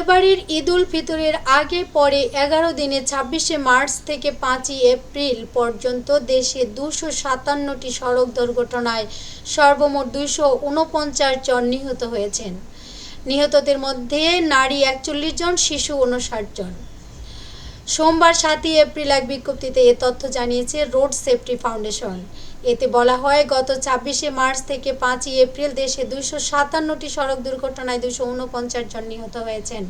এবারের ঈদ উল ফিতরের আগে পরে এগারো দিনে ছাব্বিশে মার্চ থেকে পাঁচই এপ্রিল পর্যন্ত দেশে দুশো সাতান্নটি সড়ক দুর্ঘটনায় সর্বমোট দুইশো উনপঞ্চাশ জন নিহত হয়েছেন। নিহতদের মধ্যে নারী একচল্লিশ জন, শিশু উনষাট জন। সোমবার সাতই এপ্রিল এক বিজ্ঞপ্তিতে এ তথ্য জানিয়েছে রোড সেফটি ফাউন্ডেশন। এতে বলা হয়, গত ছাব্বিশে মার্চ থেকে পাঁচই এপ্রিল দেশে দুইশো সাতান্নটি সড়ক দুর্ঘটনায় দুশো উনপঞ্চাশ জন নিহত হয়েছেন।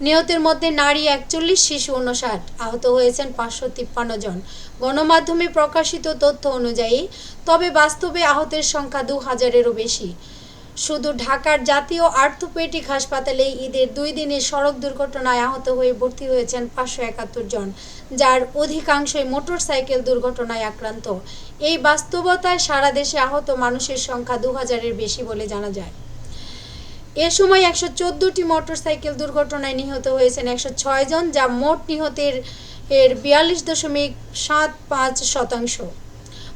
নিহতের মধ্যে নারী একচল্লিশ, শিশু উনষাট আহত হয়েছেন পাঁচশো তিপ্পান্ন জন। গণমাধ্যমে প্রকাশিত তথ্য অনুযায়ী, তবে বাস্তবে আহতের সংখ্যা দু হাজারেরও বেশি। শুধু ঢাকার জাতীয় আর্থোপেডিক হাসপাতালে ঈদের দুই দিনে সড়ক দুর্ঘটনায় আহত হয়ে ভর্তি হয়েছেন পাঁচশো একাত্তর জন, যার অধিকাংশই মোটরসাইকেল দুর্ঘটনায় আক্রান্ত। এই বাস্তবতায় সারা দেশে আহত মানুষের সংখ্যা দু হাজারের বেশি বলে জানা যায়। এ সময় একশো চোদ্দোটি মোটরসাইকেল দুর্ঘটনায় নিহত হয়েছেন একশো ছয় জন, যা মোট নিহতের, এর বিয়াল্লিশ দশমিক সাত পাঁচ শতাংশ।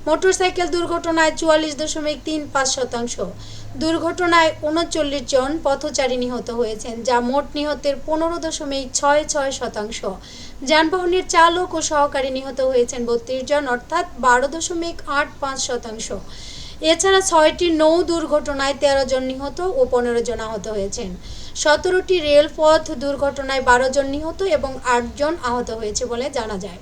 মোটরসাইকেল দুর্ঘটনায় চুয়াল্লিশ দশমিক তিন পাঁচ শতাংশ। দুর্ঘটনায় উনচল্লিশ জন পথচারী নিহত হয়েছেন, যা মোট নিহতের পনেরো দশমিক ছয় ছয় শতাংশ। যানবাহনের চালক ও সহকারী নিহত হয়েছেন বত্রিশ জন, অর্থাৎ বারো দশমিক আট পাঁচ শতাংশ। এছাড়া ছয়টি নৌ দুর্ঘটনায় তেরো জন নিহত ও পনেরো জন আহত হয়েছেন। সতেরোটি রেলপথ দুর্ঘটনায় বারো জন নিহত এবং আটজন আহত হয়েছে বলে জানা যায়।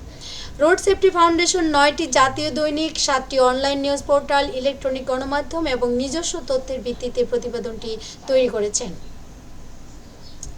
রোড সেফটি ফাউন্ডেশন নয়টি জাতীয় দৈনিক, সাতটি অনলাইন নিউজ পোর্টাল, ইলেকট্রনিক গণমাধ্যম এবং নিজস্ব তথ্যের ভিত্তিতে প্রতিবেদনটি তৈরি করেছেন।